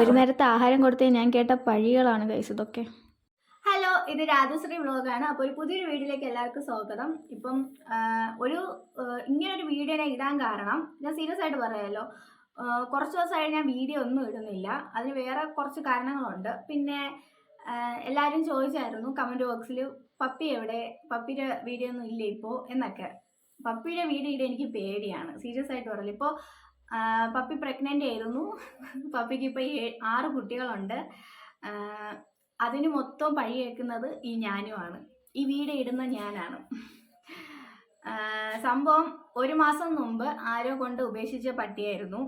ഒരു നേരത്തെ ആഹാരം കൊടുത്ത് ഞാൻ കേട്ട പഴികളാണ് ഗൈസ് ഇതൊക്കെ. ഹലോ ഇത് രാജശ്രീ വ്ലോഗാണ് അപ്പോൾ ഒരു പുതിയൊരു വീഡിയോയിലേക്ക് എല്ലാവർക്കും സ്വാഗതം. ഇപ്പം ഒരു ഇങ്ങനെ ഇങ്ങനൊരു വീഡിയോ ഞാൻ ഇടാൻ കാരണം ഞാൻ സീരിയസ് ആയിട്ട് പറയാമല്ലോ കുറച്ച് ദിവസമായിട്ട് ഞാൻ വീഡിയോ ഒന്നും ഇടുന്നില്ല. അതിന് വേറെ കുറച്ച് കാരണങ്ങളുണ്ട്. പിന്നെ എല്ലാവരും ചോദിച്ചായിരുന്നു കമന്റ് ബോക്സിൽ പപ്പി എവിടെ? പപ്പിയുടെ വീഡിയോ ഒന്നും ഇല്ല ഇപ്പോൾ എന്നൊക്കെ. പപ്പിയുടെ വീഡിയോ ഇടാൻ എനിക്ക് പേടിയാണ്. സീരിയസ് ആയിട്ട് പറയില്ല ഇപ്പോൾ പപ്പി പ്രഗ്നന്റ് ആയിരുന്നു. പപ്പിക്ക് ഇപ്പോൾ ആറ് കുട്ടികളുണ്ട്. അതിന് മൊത്തം പഴി കേൾക്കുന്നത് ഈ ഞാനുമാണ് ഈ വീട് ഇടുന്ന ഞാനാണ്. സംഭവം ഒരു മാസം മുമ്പ് ആരോ കൊണ്ട് ഉപേക്ഷിച്ച പട്ടിയായിരുന്നു.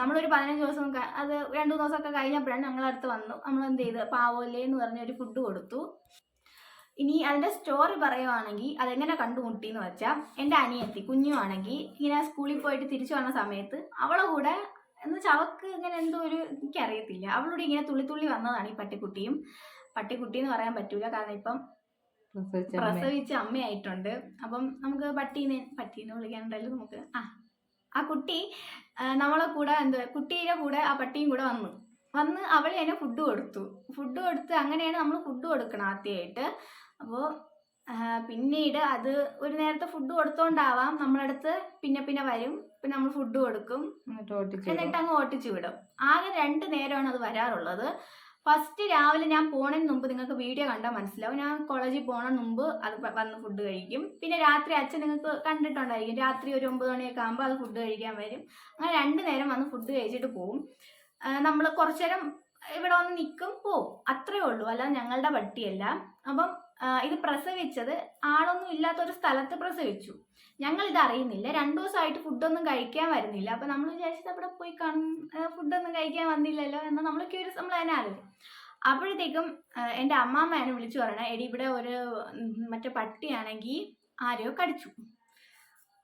നമ്മളൊരു പതിനഞ്ച് ദിവസം അത് രണ്ടു ദിവസമൊക്കെ കഴിഞ്ഞപ്പോഴാണ് ഞങ്ങളടുത്ത് വന്നു. നമ്മൾ എന്ത് ചെയ്ത്? പാവോല്ലേ എന്ന് പറഞ്ഞ ഒരു ഫുഡ് കൊടുത്തു. ഇനി അതിന്റെ സ്റ്റോറി പറയുവാണെങ്കിൽ അതെങ്ങനെ കണ്ടുമുട്ടി എന്ന് വെച്ചാൽ എന്റെ അനിയത്തി കുഞ്ഞുവാണെങ്കിൽ ഇങ്ങനെ സ്കൂളിൽ പോയിട്ട് തിരിച്ചു വന്ന സമയത്ത് അവളെ കൂടെ എന്ന് വെച്ചാൽ അവൾക്ക് ഇങ്ങനെ എന്തോ ഒരു എനിക്കറിയത്തില്ല. അവളോട് ഇങ്ങനെ തുള്ളി തുള്ളി വന്നതാണ് ഈ പട്ടിക്കുട്ടിയും. പട്ടിക്കുട്ടി എന്ന് പറയാൻ പറ്റൂല. കാരണം ഇപ്പം പ്രസവിച്ച അമ്മയായിട്ടുണ്ട്. അപ്പം നമുക്ക് പട്ടീനെ പട്ടീനെ വിളിക്കാനുണ്ടല്ലോ നമുക്ക്. ആ ആ കുട്ടി നമ്മളെ കൂടെ എന്താ കുട്ടിയുടെ കൂടെ ആ പട്ടിയും കൂടെ വന്നു. വന്ന് അവൾ എന്നെ ഫുഡ് കൊടുത്തു. ഫുഡ് കൊടുത്ത് അങ്ങനെയാണ് നമ്മൾ ഫുഡ് കൊടുക്കണം ആദ്യമായിട്ട് അപ്പോൾ പിന്നീട് അത് ഒരു നേരത്തെ ഫുഡ് കൊടുത്തോണ്ടാവാം. നമ്മളടുത്ത് പിന്നെ പിന്നെ വരും. പിന്നെ നമ്മൾ ഫുഡ് കൊടുക്കും. എന്നിട്ട് അങ്ങ് ഓട്ടിച്ചു വിടും. ആകെ രണ്ട് നേരമാണ് അത് വരാറുള്ളത്. ഫസ്റ്റ് രാവിലെ ഞാൻ പോണതിന് മുമ്പ് നിങ്ങൾക്ക് വീഡിയോ കണ്ടാൽ മനസ്സിലാവും. ഞാൻ കോളേജിൽ പോണ മുമ്പ് അത് വന്ന് ഫുഡ് കഴിക്കും. പിന്നെ രാത്രി അച്ഛൻ നിങ്ങൾക്ക് കണ്ടിട്ടുണ്ടായിരിക്കും. രാത്രി ഒരു ഒമ്പത് മണിയൊക്കെ ആകുമ്പോൾ അത് ഫുഡ് കഴിക്കാൻ വരും. അങ്ങനെ രണ്ട് നേരം വന്ന് ഫുഡ് കഴിച്ചിട്ട് പോവും. നമ്മൾ കുറച്ചു നേരം ഇവിടെ വന്ന് നിൽക്കും പോവും. അത്രേ ഉള്ളൂ. അല്ലാതെ ഞങ്ങളുടെ പട്ടിയല്ല. അപ്പം ഇത് പ്രസവിച്ചത് ആളൊന്നും ഇല്ലാത്ത ഒരു സ്ഥലത്ത് പ്രസവിച്ചു. ഞങ്ങൾ ഇത് അറിയുന്നില്ല. രണ്ടു ദിവസമായിട്ട് ഫുഡൊന്നും കഴിക്കാൻ വരുന്നില്ല. അപ്പൊ നമ്മൾ വിചാരിച്ചത് അവിടെ പോയി കാണും. ഫുഡൊന്നും കഴിക്കാൻ വന്നില്ലല്ലോ എന്ന് നമ്മൾ ക്യൂരിയസ് നമ്മൾ തന്നെ ആലോചിക്കും അപ്പോഴത്തേക്കും എന്റെ അമ്മാമ്മയാണ് വിളിച്ചു പറയണേ എടി ഇവിടെ ഒരു മറ്റേ പട്ടിയാണെങ്കിൽ ആരെയോ കടിച്ചു.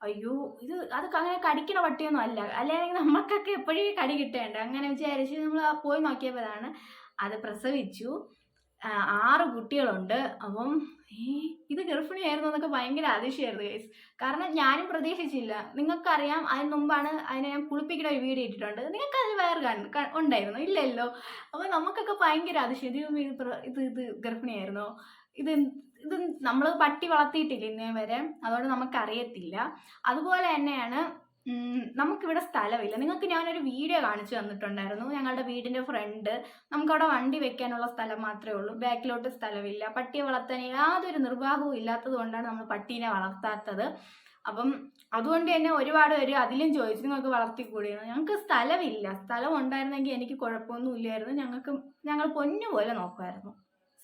അയ്യോ ഇത് അത് അങ്ങനെ കടിക്കണ പട്ടിയൊന്നും അല്ല. അല്ലെങ്കിൽ നമുക്കൊക്കെ എപ്പോഴും കടി കിട്ടേണ്ട? അങ്ങനെ വിചാരിച്ച് നമ്മൾ പോയി നോക്കിയപ്പോഴാണ് അത് പ്രസവിച്ചു. ആറ് കുട്ടികളുണ്ട്. അപ്പം ഈ ഇത് ഗർഭിണിയായിരുന്നു എന്നൊക്കെ ഭയങ്കര അതിശയമായിരുന്നു ഗൈസ് കാരണം ഞാനും പ്രതീക്ഷിച്ചില്ല. നിങ്ങൾക്കറിയാം അതിന് മുമ്പാണ് അതിനെ ഞാൻ കുളിപ്പിക്കുന്ന ഒരു വീഡിയോ ഇട്ടിട്ടുണ്ട്. നിങ്ങൾക്ക് അതിന് വേറെ ഉണ്ടായിരുന്നു? ഇല്ലല്ലോ. അപ്പോൾ നമുക്കൊക്കെ ഭയങ്കര അതിശയം. ഇത് ഇത് ഇത് ഗർഭിണിയായിരുന്നോ? ഇത് ഇത് നമ്മൾ പട്ടി വളർത്തിയിട്ടില്ല ഇന്നേ വരെ അതുകൊണ്ട് നമുക്കറിയത്തില്ല. അതുപോലെ തന്നെയാണ് നമുക്കിവിടെ സ്ഥലമില്ല. നിങ്ങൾക്ക് ഞാനൊരു വീഡിയോ കാണിച്ചു തന്നിട്ടുണ്ടായിരുന്നു. ഞങ്ങളുടെ വീടിന്റെ ഫ്രണ്ട് നമുക്കവിടെ വണ്ടി വെക്കാനുള്ള സ്ഥലം മാത്രമേ ഉള്ളൂ. ബാക്കിലോട്ട് സ്ഥലമില്ല. പട്ടിയെ വളർത്താൻ യാതൊരു നിർവാഹവും ഇല്ലാത്തത് കൊണ്ടാണ് നമ്മൾ പട്ടീനെ വളർത്താത്തത്. അപ്പം അതുകൊണ്ട് തന്നെ ഒരുപാട് പേര് അതിലും ചോദിച്ചു നിങ്ങൾക്ക് വളർത്തിക്കൂടിയെന്ന്? ഞങ്ങൾക്ക് സ്ഥലമില്ല. സ്ഥലം ഉണ്ടായിരുന്നെങ്കിൽ എനിക്ക് കുഴപ്പമൊന്നും ഇല്ലായിരുന്നു. ഞങ്ങൾക്ക് ഞങ്ങൾ പൊന്നു പോലെ നോക്കുമായിരുന്നു.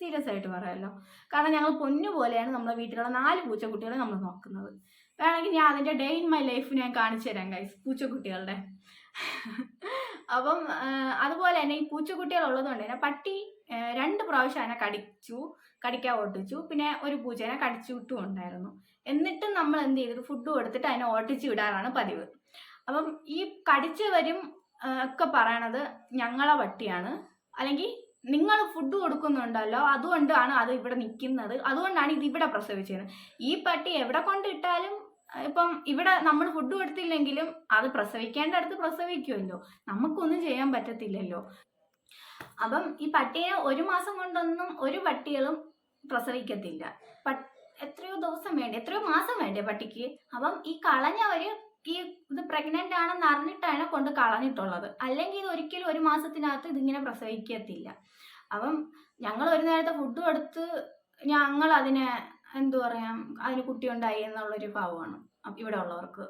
സീരിയസ് ആയിട്ട് പറയാമല്ലോ കാരണം ഞങ്ങൾ പൊന്നു പോലെയാണ് നമ്മുടെ വീട്ടിലുള്ള നാല് പൂച്ചക്കുട്ടികളെ നമ്മൾ നോക്കുന്നത്. വേണമെങ്കിൽ ഞാൻ അതിന്റെ ഡേ ഇൻ മൈ ലൈഫ് ഞാൻ കാണിച്ചു തരാം ഗൈസ് പൂച്ചക്കുട്ടികളുടെ. അപ്പം അതുപോലെ തന്നെ ഈ പൂച്ചക്കുട്ടികൾ ഉള്ളതുകൊണ്ട് തന്നെ പട്ടി രണ്ട് പ്രാവശ്യം അതിനെ കടിച്ചു കടിക്കാൻ ഓട്ടിച്ചു. പിന്നെ ഒരു പൂച്ചേനെ കടിച്ചു വിട്ടും ഉണ്ടായിരുന്നു. എന്നിട്ടും നമ്മൾ എന്ത് ചെയ്തത് ഫുഡ് കൊടുത്തിട്ട് അതിനെ ഓട്ടിച്ച് വിടാറാണ് പതിവ്. അപ്പം ഈ കടിച്ചവരും ഒക്കെ പറയണത് ഞങ്ങളെ പട്ടിയാണ്. അല്ലെങ്കിൽ നിങ്ങൾ ഫുഡ് കൊടുക്കുന്നുണ്ടല്ലോ അതുകൊണ്ടാണ് അത് ഇവിടെ നിൽക്കുന്നത്. അതുകൊണ്ടാണ് ഇത് ഇവിടെ പ്രസവിച്ചത്. ഈ പട്ടി എവിടെ കൊണ്ടിട്ടാലും ഇപ്പം ഇവിടെ നമ്മൾ ഫുഡ് കൊടുത്തില്ലെങ്കിലും അത് പ്രസവിക്കേണ്ട അടുത്ത് പ്രസവിക്കുമല്ലോ. നമുക്കൊന്നും ചെയ്യാൻ പറ്റത്തില്ലല്ലോ. അപ്പം ഈ പട്ടിയെ ഒരു മാസം കൊണ്ടൊന്നും ഒരു പട്ടികളും പ്രസവിക്കത്തില്ല. എത്രയോ ദിവസം വേണ്ടി എത്രയോ മാസം വേണ്ടേ പട്ടിക്ക്? അപ്പം ഈ കളഞ്ഞവര് ഈ ഇത് പ്രഗ്നന്റ് ആണെന്ന് അറിഞ്ഞിട്ടാണ് കൊണ്ട് കളഞ്ഞിട്ടുള്ളത്. അല്ലെങ്കിൽ ഇത് ഒരിക്കലും ഒരു മാസത്തിനകത്ത് ഇതിങ്ങനെ പ്രസവിക്കത്തില്ല. അപ്പം ഞങ്ങൾ ഒരു നേരത്തെ ഫുഡ് കൊടുത്ത് ഞങ്ങൾ അതിനെ എന്തു പറയാം അതിന് കുട്ടി ഉണ്ടായി എന്നുള്ളൊരു ഭാവമാണ്. ഇവിടെ ഉള്ളവർക്ക്.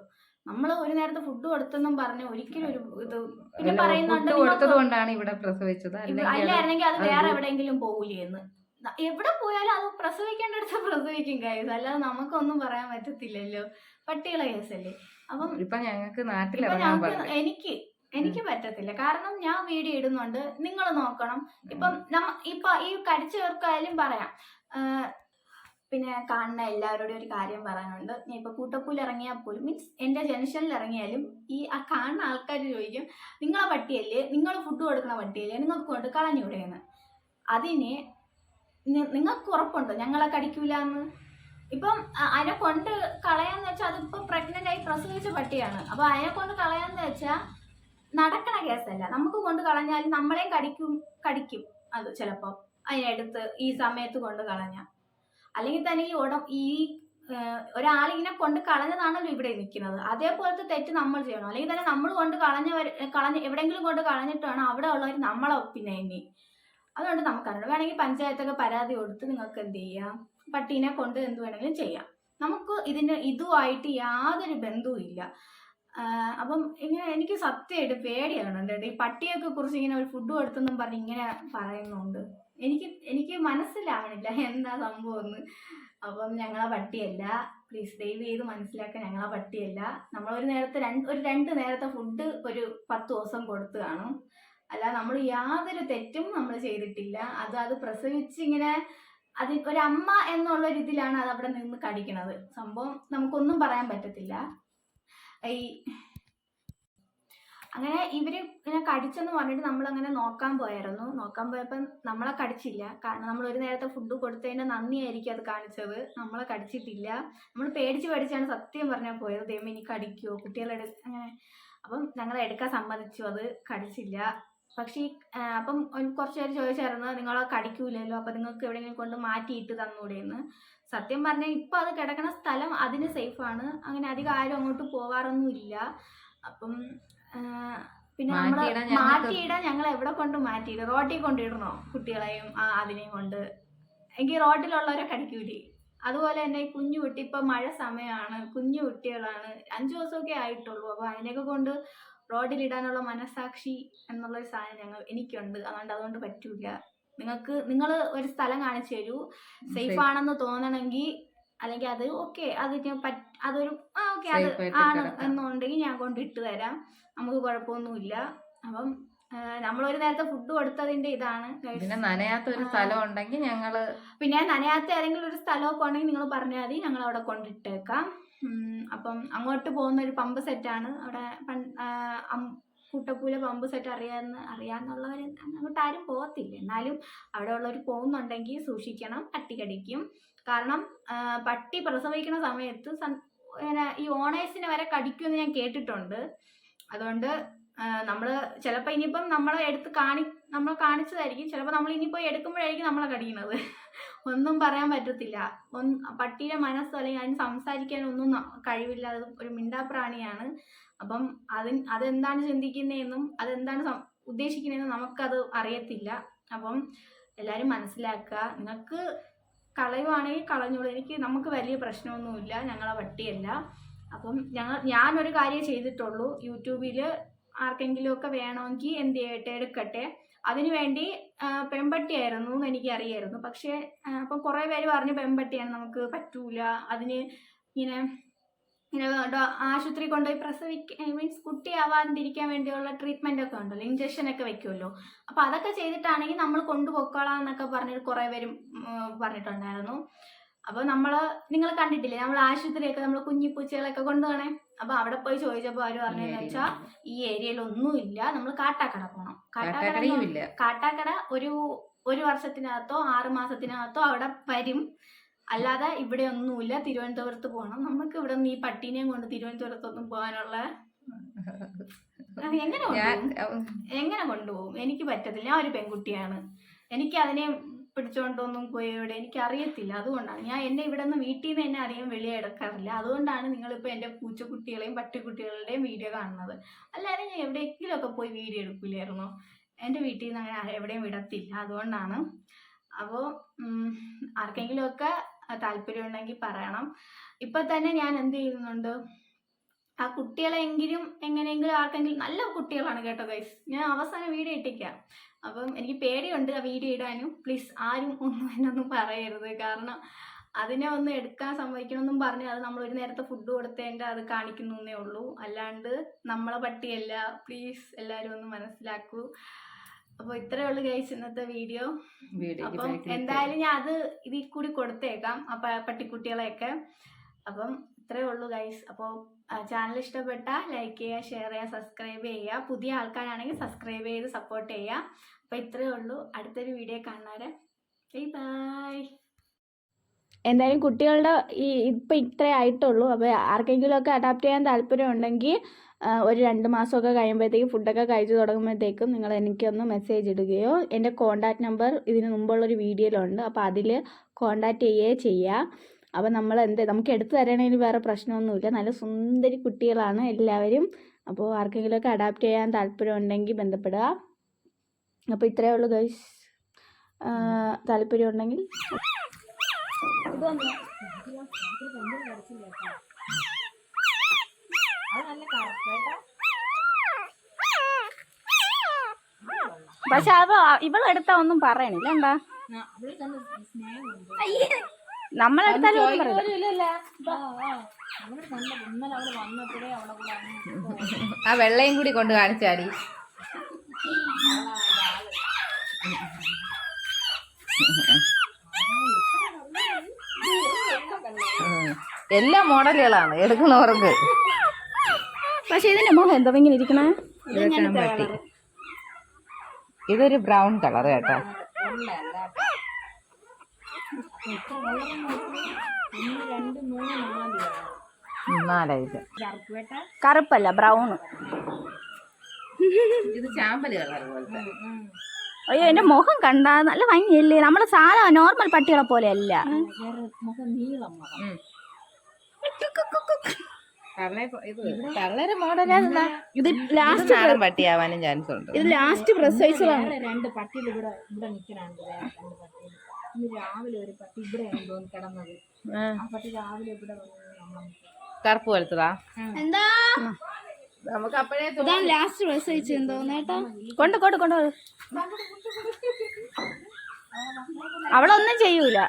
നമ്മൾ ഒരു നേരത്തെ ഫുഡ് കൊടുത്തെന്നും പറഞ്ഞ് ഒരിക്കലും ഒരു ഇത് പിന്നെ പറയുന്നുണ്ട് ഫുഡ് കൊടുത്തത് നിങ്ങൾക്ക് കൊണ്ടാണ് ഇവിടെ പ്രസവിച്ചത്. അല്ലായിരുന്നെങ്കിൽ അത് വേറെ എവിടെയെങ്കിലും പോകില്ലെന്ന് എവിടെ പോയാലും അത് പ്രസവിക്കേണ്ടടുത്ത് പ്രസവിക്കും കാര്യം അല്ലാതെ നമുക്കൊന്നും പറയാൻ പറ്റത്തില്ലല്ലോ. പട്ടികളെ കേസല്ലേ അപ്പം ഇപ്പൊ ഞങ്ങൾക്ക് നാട്ടിൽ എനിക്ക് എനിക്ക് പറ്റത്തില്ല. കാരണം ഞാൻ വീഡിയോ ഇടുന്നുണ്ട്. നിങ്ങൾ നോക്കണം. ഇപ്പം നമ്മ ഇപ്പൊ ഈ കടിച്ചവർക്കായാലും പറയാം പിന്നെ കാണുന്ന എല്ലാവരോടും ഒരു കാര്യം പറയാനുണ്ട്. ഞാൻ ഇപ്പൊ കൂട്ടപ്പൂൽ ഇറങ്ങിയാൽ പോലും മീൻസ് എന്റെ ജംഗ്ഷനിൽ ഇറങ്ങിയാലും ഈ ആ കാണുന്ന ആൾക്കാർ ചോദിക്കും നിങ്ങളെ പട്ടിയല്ലേ? നിങ്ങൾ ഫുഡ് കൊടുക്കുന്ന പട്ടിയല്ലേ? നിങ്ങൾക്ക് കൊണ്ട് കളഞ്ഞൂടെയെന്ന് അതിന് നിങ്ങൾക്ക് ഉറപ്പുണ്ടോ? ഞങ്ങളെ കടിക്കൂല എന്ന് ഇപ്പം അതിനെ കൊണ്ട് കളയാന്ന് വെച്ചാൽ അതിപ്പോ പ്രഗ്നന്റ് ആയി പ്രസവിച്ച പട്ടിയാണ്. അപ്പൊ അതിനെ കൊണ്ട് കളയാന്ന് വെച്ചാൽ നടക്കണ കേസല്ല. നമുക്ക് കൊണ്ട് കളഞ്ഞാൽ നമ്മളെയും കടിക്കും കടിക്കും. അത് ചിലപ്പോൾ അതിനടുത്ത് ഈ സമയത്ത് കൊണ്ട് കളഞ്ഞ. അല്ലെങ്കിൽ തന്നെ ഈ ഉടം ഈ ഒരാളിങ്ങനെ കൊണ്ട് കളഞ്ഞതാണല്ലോ ഇവിടെ നിൽക്കുന്നത്. അതേപോലത്തെ തെറ്റ് നമ്മൾ ചെയ്യണം. അല്ലെങ്കിൽ തന്നെ നമ്മൾ കൊണ്ട് കളഞ്ഞവർ കളഞ്ഞ് എവിടെയെങ്കിലും കൊണ്ട് കളഞ്ഞിട്ടാണ് അവിടെ ഉള്ളവർ നമ്മളെ പിന്നെ ഇനി. അതുകൊണ്ട് നമുക്കറിയണം. വേണമെങ്കിൽ പഞ്ചായത്തൊക്കെ പരാതി കൊടുത്ത് നിങ്ങൾക്ക് എന്ത് ചെയ്യാം? പട്ടീനെ കൊണ്ട് എന്ത് വേണമെങ്കിലും ചെയ്യാം. നമുക്ക് ഇതിന് ഇതുമായിട്ട് യാതൊരു ബന്ധവും ഇല്ല. അപ്പം ഇങ്ങനെ എനിക്ക് സത്യമായിട്ട് പേടിയാണ് കേട്ടോ ഈ പട്ടിയൊക്കെ കുറിച്ച് ഇങ്ങനെ ഒരു ഫുഡ് കൊടുത്തെന്നും പറഞ്ഞ് ഇങ്ങനെ പറയുന്നുണ്ട്. എനിക്ക് എനിക്ക് മനസ്സിലാവണില്ല എന്താ സംഭവം എന്ന് അപ്പം ഞങ്ങളെ പട്ടിയല്ല. പ്ലീസ് ദയവ് ചെയ്ത് മനസ്സിലാക്കാൻ ഞങ്ങളെ പട്ടിയല്ല. ഒരു നേരത്തെ രണ്ട് ഒരു രണ്ട് നേരത്തെ ഫുഡ് ഒരു പത്ത് ദിവസം കൊടുത്തു കാണും. അല്ല നമ്മൾ യാതൊരു തെറ്റും നമ്മൾ ചെയ്തിട്ടില്ല. അത് അത് പ്രസവിച്ച് ഇങ്ങനെ അത് ഒരമ്മ എന്നുള്ള ഒരു ഇതിലാണ് അത് അവിടെ നിന്ന് കടിക്കണത്. സംഭവം നമുക്കൊന്നും പറയാൻ പറ്റത്തില്ല. ഈ അങ്ങനെ ഇവർ ഇങ്ങനെ കടിച്ചെന്ന് പറഞ്ഞിട്ട് നമ്മൾ അങ്ങനെ നോക്കാൻ പോയായിരുന്നു. നോക്കാൻ പോയപ്പോൾ നമ്മളെ കടിച്ചില്ല. കാരണം നമ്മൾ ഒരു നേരത്തെ ഫുഡ് കൊടുത്തതിന്റെ നന്ദിയായിരിക്കും അത് കാണിച്ചത്. നമ്മളെ കടിച്ചിട്ടില്ല. നമ്മൾ പേടിച്ച് പേടിച്ചാണ് സത്യം പറഞ്ഞാൽ പോയത്. ദൈവം ഇനി കടിക്കുമോ കുട്ടികളെ അങ്ങനെ. അപ്പം ഞങ്ങൾ എടുക്കാൻ സമ്മതിച്ചു. അത് കടിച്ചില്ല. പക്ഷേ അപ്പം കുറച്ച് പേര് ചോദിച്ചായിരുന്നു നിങ്ങൾ കടിക്കൂലല്ലോ? അപ്പം നിങ്ങൾക്ക് എവിടെയെങ്കിലും കൊണ്ട് മാറ്റിയിട്ട് തന്നൂടെയെന്ന് സത്യം പറഞ്ഞാൽ ഇപ്പം അത് കിടക്കുന്ന സ്ഥലം അതിന് സേഫാണ് അങ്ങനെ അധികം ആരും അങ്ങോട്ട് പോവാറൊന്നുമില്ല. അപ്പം പിന്നെ നമ്മൾ മാറ്റിയിടാൻ ഞങ്ങൾ എവിടെ കൊണ്ട് മാറ്റിയിടും? റോട്ടിൽ കൊണ്ടിടണോ കുട്ടികളെയും അതിനെയും കൊണ്ട്? എങ്കിൽ റോട്ടിലുള്ളവരെ കടിക്കൂലേ. അതുപോലെ തന്നെ കുഞ്ഞു കുട്ടി ഇപ്പൊ മഴ സമയമാണ് കുഞ്ഞു കുട്ടികളാണ് അഞ്ചു ദിവസമൊക്കെ ആയിട്ടുള്ളൂ. അപ്പൊ അതിനെയൊക്കെ കൊണ്ട് റോഡിലിടാനുള്ള മനസാക്ഷി എന്നുള്ളൊരു സാധനം ഞങ്ങൾ എനിക്കുണ്ട്. അതുകൊണ്ട് അതുകൊണ്ട് പറ്റൂല. നിങ്ങൾക്ക് നിങ്ങൾ ഒരു സ്ഥലം കാണിച്ചു തരൂ. സേഫ്. ആണെന്ന് തോന്നണമെങ്കിൽ അല്ലെങ്കിൽ അത് ഓക്കെ അതിന് പറ്റ് അതൊരു ആ ഓക്കെ അത് ആണ് എന്നുണ്ടെങ്കിൽ ഞാൻ കൊണ്ടിട്ട് തരാം. നമുക്ക് കുഴപ്പമൊന്നുമില്ല. അപ്പം നമ്മൾ ഒരു നേരത്തെ ഫുഡ് കൊടുത്തതിന്റെ ഇതാണ്. പിന്നെ നനയാത്ത ഒരു ആ. സ്ഥലം ഉണ്ടെങ്കിൽ ഞങ്ങൾ പിന്നെ നനയാത്ത ഏതെങ്കിലും ഒരു സ്ഥലമൊക്കെ ഉണ്ടെങ്കിൽ നിങ്ങൾ പറഞ്ഞാൽ മതി. ഞങ്ങൾ അവിടെ കൊണ്ടിട്ടേക്കാം അപ്പം അങ്ങോട്ട് പോകുന്ന ഒരു പമ്പ് സെറ്റാണ് അവിടെ കൂട്ടപ്പൂല പമ്പ് സെറ്റ് അറിയാന്ന് അറിയാന്നുള്ളവർ അങ്ങോട്ട് ആരും പോകത്തില്ല. എന്നാലും അവിടെ ഉള്ളവർ പോകുന്നുണ്ടെങ്കിൽ സൂക്ഷിക്കണം. പട്ടി കടിക്കും കാരണം പട്ടി പ്രസവിക്കുന്ന സമയത്ത് ഇങ്ങനെ ഈ ഓണേഴ്സിനെ വരെ കടിക്കുമെന്ന് ഞാൻ കേട്ടിട്ടുണ്ട്. അതുകൊണ്ട് നമ്മൾ ചിലപ്പോൾ ഇനിയിപ്പം നമ്മളെ എടുത്ത് കാണി നമ്മൾ കാണിച്ചതായിരിക്കും. ചിലപ്പോൾ നമ്മൾ ഇനിയിപ്പോൾ എടുക്കുമ്പോഴായിരിക്കും നമ്മളെ കടിക്കുന്നത് ഒന്നും പറയാൻ പറ്റത്തില്ല. ഒന്ന് പട്ടിയുടെ മനസ്സ് അല്ലെങ്കിൽ അതിന് സംസാരിക്കാനൊന്നും ഒന്നും കഴിവില്ല. അത് ഒരു മിണ്ടാപ്രാണിയാണ്. അപ്പം അതിന് അതെന്താണ് ചിന്തിക്കുന്നതെന്നും അതെന്താണ് ഉദ്ദേശിക്കുന്നതെന്നും നമുക്കത് അറിയത്തില്ല. അപ്പം എല്ലാവരും മനസ്സിലാക്കുക. നിങ്ങൾക്ക് കളയുവാണെങ്കിൽ കളഞ്ഞോളൂ. എനിക്ക് നമുക്ക് വലിയ പ്രശ്നമൊന്നുമില്ല. ഞങ്ങളെ വട്ടിയല്ല അപ്പം ഞങ്ങൾ ഞാനൊരു കാര്യം ചെയ്തിട്ടുള്ളൂ. യൂട്യൂബിൽ ആർക്കെങ്കിലുമൊക്കെ വേണമെങ്കിൽ എന്ത് ചെയ്യട്ടെ എടുക്കട്ടെ. അതിനുവേണ്ടി പെമ്പട്ടിയായിരുന്നു എന്ന് എനിക്ക് അറിയായിരുന്നു പക്ഷേ അപ്പം കുറേ പേര് പറഞ്ഞു പെൺപട്ടിയാണ് നമുക്ക് പറ്റൂല. അതിന് ഇങ്ങനെ ഇങ്ങനെ ആശുപത്രി കൊണ്ടുപോയി പ്രസവിക്ക മീൻസ് കുട്ടിയാവാണ്ടിരിക്കാൻ വേണ്ടിയുള്ള ട്രീറ്റ്മെന്റ് ഒക്കെ ഉണ്ടല്ലോ ഇഞ്ചക്ഷൻ ഒക്കെ വെക്കുമല്ലോ. അപ്പോൾ അതൊക്കെ ചെയ്തിട്ടാണെങ്കിൽ നമ്മൾ കൊണ്ടുപോയിക്കോളാം എന്നൊക്കെ പറഞ്ഞിട്ട് കുറേ പേരും പറഞ്ഞിട്ടുണ്ടായിരുന്നു. അപ്പോൾ നമ്മൾ നിങ്ങൾ കണ്ടിട്ടില്ലേ നമ്മൾ ആശുപത്രിയൊക്കെ നമ്മൾ കുഞ്ഞിപ്പൂച്ചകളൊക്കെ കൊണ്ടുപോകണേ? അപ്പോൾ അവിടെ പോയി ചോദിച്ചപ്പോൾ അവർ പറഞ്ഞതെന്ന് വെച്ചാൽ ഈ ഏരിയയിൽ ഒന്നുമില്ല നമ്മൾ കാട്ടാക്കട പോകണം കാട്ടാക്കട കാട്ടാക്കട ഒരു ഒരു വർഷത്തിനകത്തോ ആറ് മാസത്തിനകത്തോ അവിടെ വരും. അല്ലാതെ ഇവിടെ ഒന്നുമില്ല. തിരുവനന്തപുരത്ത് പോകണം നമുക്ക് ഇവിടെ നിന്ന് ഈ പട്ടീനെയും കൊണ്ട് തിരുവനന്തപുരത്തൊന്നും പോകാനുള്ള എങ്ങനെ കൊണ്ടുപോകും? എങ്ങനെ കൊണ്ടുപോകും? എനിക്ക് പറ്റത്തില്ല. ഞാൻ ഒരു പെൺകുട്ടിയാണ്. എനിക്ക് അതിനെ പിടിച്ചോണ്ടൊന്നും പോയവിടെ എനിക്ക് അറിയത്തില്ല അതുകൊണ്ടാണ് ഞാൻ എന്നെ ഇവിടെ നിന്ന് വീട്ടിൽ നിന്ന് എന്നെ അധികം വെളിയെ എടുക്കാറില്ല. അതുകൊണ്ടാണ് നിങ്ങളിപ്പോൾ എന്റെ പൂച്ചക്കുട്ടികളെയും പട്ടിക്കുട്ടികളുടെയും വീഡിയോ കാണുന്നത്. അല്ലാതെ ഞാൻ എവിടെയെങ്കിലുമൊക്കെ പോയി വീഡിയോ എടുക്കില്ലായിരുന്നു? എന്റെ വീട്ടിൽ നിന്ന് അങ്ങനെ എവിടെയും വിടത്തില്ല. അതുകൊണ്ടാണ്. അപ്പോൾ ആർക്കെങ്കിലുമൊക്കെ താല്പര്യം ഉണ്ടെങ്കിൽ പറയണം. ഇപ്പം തന്നെ ഞാൻ എന്ത് ചെയ്യുന്നുണ്ട്? ആ കുട്ടികളെങ്കിലും എങ്ങനെയെങ്കിലും ആർക്കെങ്കിലും നല്ല കുട്ടികളാണ് കേട്ടോ ഗൈസ് ഞാൻ അവസാനം വീഡിയോ ഇട്ടിക്കാം. അപ്പം എനിക്ക് പേടിയുണ്ട് ആ വീഡിയോ ഇടാനും. പ്ലീസ് ആരും ഒന്നും എന്നൊന്നും പറയരുത്. കാരണം അതിനെ ഒന്ന് എടുക്കാൻ സംഭവിക്കണമെന്നും പറഞ്ഞ് അത് നമ്മൾ ഒരു നേരത്തെ ഫുഡ് കൊടുത്തതിന്റെ അത് കാണിക്കുന്നേ ഉള്ളൂ. അല്ലാണ്ട് നമ്മളെ പട്ടിയല്ല. പ്ലീസ് എല്ലാവരും ഒന്ന് മനസ്സിലാക്കൂ. അപ്പോൾ ഇത്രേ ഉള്ളു ഗൈസ് ഇന്നത്തെ വീഡിയോ അപ്പം എന്തായാലും ഞാൻ അത് ഇതിൽ കൂടി കൊടുത്തേക്കാം ആ പ- പട്ടിക്കുട്ടികളെയൊക്കെ. അപ്പം ഇത്രേ ഉള്ളു ഗൈസ് അപ്പോൾ ചാനൽ ഇഷ്ടപ്പെട്ട ലൈക്ക് ചെയ്യുക ഷെയർ ചെയ്യുക സബ്സ്ക്രൈബ് ചെയ്യുക. പുതിയ ആൾക്കാരാണെങ്കിൽ സബ്സ്ക്രൈബ് ചെയ്ത് സപ്പോർട്ട് ചെയ്യുക. അപ്പോൾ ഇത്രേ ഉള്ളൂ. അടുത്തൊരു വീഡിയോ കാണാറ് ബൈ ബൈ എന്തായാലും കുട്ടികളുടെ ഈ ഇപ്പൊ ഇത്രേ ആയിട്ടുള്ളൂ. അപ്പോൾ ആർക്കെങ്കിലുമൊക്കെ അഡാപ്റ്റ് ചെയ്യാൻ താല്പര്യം ഉണ്ടെങ്കിൽ ഒരു രണ്ട് മാസമൊക്കെ കഴിയുമ്പോഴത്തേക്കും ഫുഡൊക്കെ കഴിച്ചു തുടങ്ങുമ്പോഴത്തേക്കും നിങ്ങൾ എനിക്കൊന്ന് മെസ്സേജ് ഇടുകയോ എന്റെ കോൺടാക്റ്റ് നമ്പർ ഇതിന് മുമ്പുള്ളൊരു വീഡിയോയിലുണ്ട്. അപ്പോൾ അതിൽ കോൺടാക്റ്റ് ചെയ്യുകയോ ചെയ്യുക അപ്പോൾ നമ്മൾ എന്ത് നമുക്ക് എടുത്തു തരണമെങ്കിൽ വേറെ പ്രശ്നമൊന്നുമില്ല. നല്ല സുന്ദരി കുട്ടികളാണ് എല്ലാവരും. അപ്പോൾ ആർക്കെങ്കിലുമൊക്കെ അഡാപ്റ്റ് ചെയ്യാൻ താല്പര്യം ഉണ്ടെങ്കിൽ ബന്ധപ്പെടുക. അപ്പോൾ ഇത്രയേ ഉള്ളൂ ഗൈസ് താല്പര്യം ഉണ്ടെങ്കിൽ ഇതൊന്ന് പക്ഷെ അത് ഇവളെടുത്താ ഒന്നും പറയണില്ല. എന്താ? നമ്മളെടുത്താലും ഒന്നും പറയില്ല ആ വെള്ളയും കൂടി കൊണ്ട് കാണിച്ചാടി. എല്ലാ മോഡലുകളാണ് എടുക്കുന്നവർക്ക്. പക്ഷെ ഇതിന്റെ മുഖം എന്തോ ഇങ്ങനെ ഇരിക്കണേ? ഇതൊരു ബ്രൗൺ കളർ കേട്ടോ. നാലായിട്ട് കറുപ്പല്ല ബ്രൗൺ ഇത് ചാമ്പൽ കളർ പോലത്തെ. അയ്യോ എന്റെ മുഖം കണ്ടാ നല്ല ഭംഗിയല്ലേ? നമ്മൾ സാധാ നോർമൽ പട്ടികളെ പോലെയല്ല. ഉം. തള്ളേരെ ഇത് ലാസ്റ്റ് നാടൻ പട്ടിയാവാനും ചാൻസ് ഉണ്ട്. ഇത് ലാസ്റ്റ് പ്രസവിച്ചതാണ് രണ്ട് പട്ടികൾ ഇവിടെ ഇവിടെ നിൽക്കണുണ്ട് രണ്ട് ഇന്ന് രാവിലെ ഒരു പട്ടി ഇവിടെ കിടന്നത്. ആ, പട്ടി രാവിലെ ഇവിടെ കറുപ്പ് പോലത്തതാ എന്താ? നമുക്ക് അപ്പോഴേ ഇതാണ് ലാസ്റ്റ് പ്രസവിച്ച് എന്തോന്ന് കേട്ടോ. കൊണ്ട് കൊണ്ട് കൊണ്ട് അവളൊന്നും ചെയ്യൂല.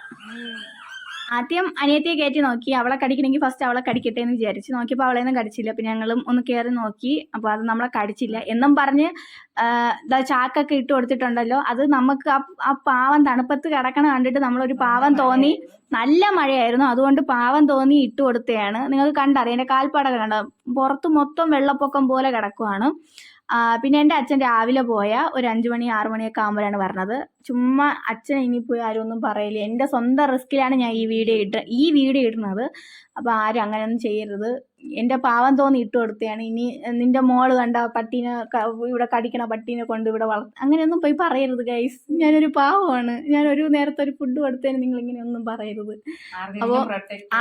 ആദ്യം അനിയത്തിയെ കയറ്റി നോക്കി. അവളെ കടിക്കണമെങ്കിൽ ഫസ്റ്റ് അവളെ കടിക്കട്ടെ എന്ന് വിചാരിച്ചു നോക്കിയപ്പോൾ അവളെയൊന്നും കടിച്ചില്ല. പിന്നെ ഞങ്ങളും ഒന്ന് കയറി നോക്കി. അപ്പോൾ അത് നമ്മളെ കടിച്ചില്ല. എന്നും പറഞ്ഞ് ദാ ചാക്കൊക്കെ ഇട്ട് കൊടുത്തിട്ടുണ്ടല്ലോ. അത് നമുക്ക് ആ പാവം തണുപ്പത്ത് കിടക്കണ കണ്ടിട്ട് നമ്മളൊരു പാവം തോന്നി. നല്ല മഴയായിരുന്നു. അതുകൊണ്ട് പാവം തോന്നി ഇട്ട് കൊടുത്തതാണ് നിങ്ങൾക്ക് കണ്ടറിയാം. എന്റെ കാൽപ്പാടൊക്കെ കണ്ട? പുറത്ത് മൊത്തം വെള്ളപ്പൊക്കം പോലെ കിടക്കുവാണ്. പിന്നെ എന്റെ അച്ഛൻ രാവിലെ പോയ ഒരു അഞ്ച് മണി ആറ് മണിയൊക്കെ ആകുമ്പോഴാണ് പറഞ്ഞത് ചുമ്മാ അച്ഛൻ ഇനിയിപ്പോയി ആരും ഒന്നും പറയില്ല. എന്റെ സ്വന്തം റിസ്കിലാണ് ഞാൻ ഈ വീഡിയോ ഇട്ട് ഈ വീഡിയോ ഇടുന്നത്. അപ്പോൾ ആരും അങ്ങനെയൊന്നും ചെയ്യരുത്. എന്റെ പാവം തോന്നി ഇട്ട് കൊടുത്തതാണ്. ഇനി നിന്റെ മോൾ കണ്ട പട്ടീനെ ഇവിടെ കടിക്കണ പട്ടീനെ കൊണ്ട് ഇവിടെ വളർ അങ്ങനെയൊന്നും പോയി പറയരുത് ഗൈസ് ഞാനൊരു പാവമാണ്. ഞാനൊരു നേരത്തെ ഒരു ഫുഡ് കൊടുത്തതിന് നിങ്ങൾ ഇങ്ങനെ ഒന്നും പറയരുത്. അപ്പോൾ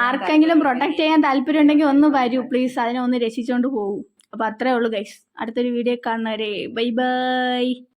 ആർക്കെങ്കിലും പ്രൊട്ടക്ട് ചെയ്യാൻ താല്പര്യം ഉണ്ടെങ്കിൽ ഒന്ന് വരൂ. പ്ലീസ് അതിനെ ഒന്ന് രക്ഷിച്ചുകൊണ്ട് പോകൂ. അപ്പോൾ അത്രേ ഉള്ളൂ ഗൈസ് അടുത്തൊരു വീഡിയോ കാണുന്നവരെ ബൈ ബൈ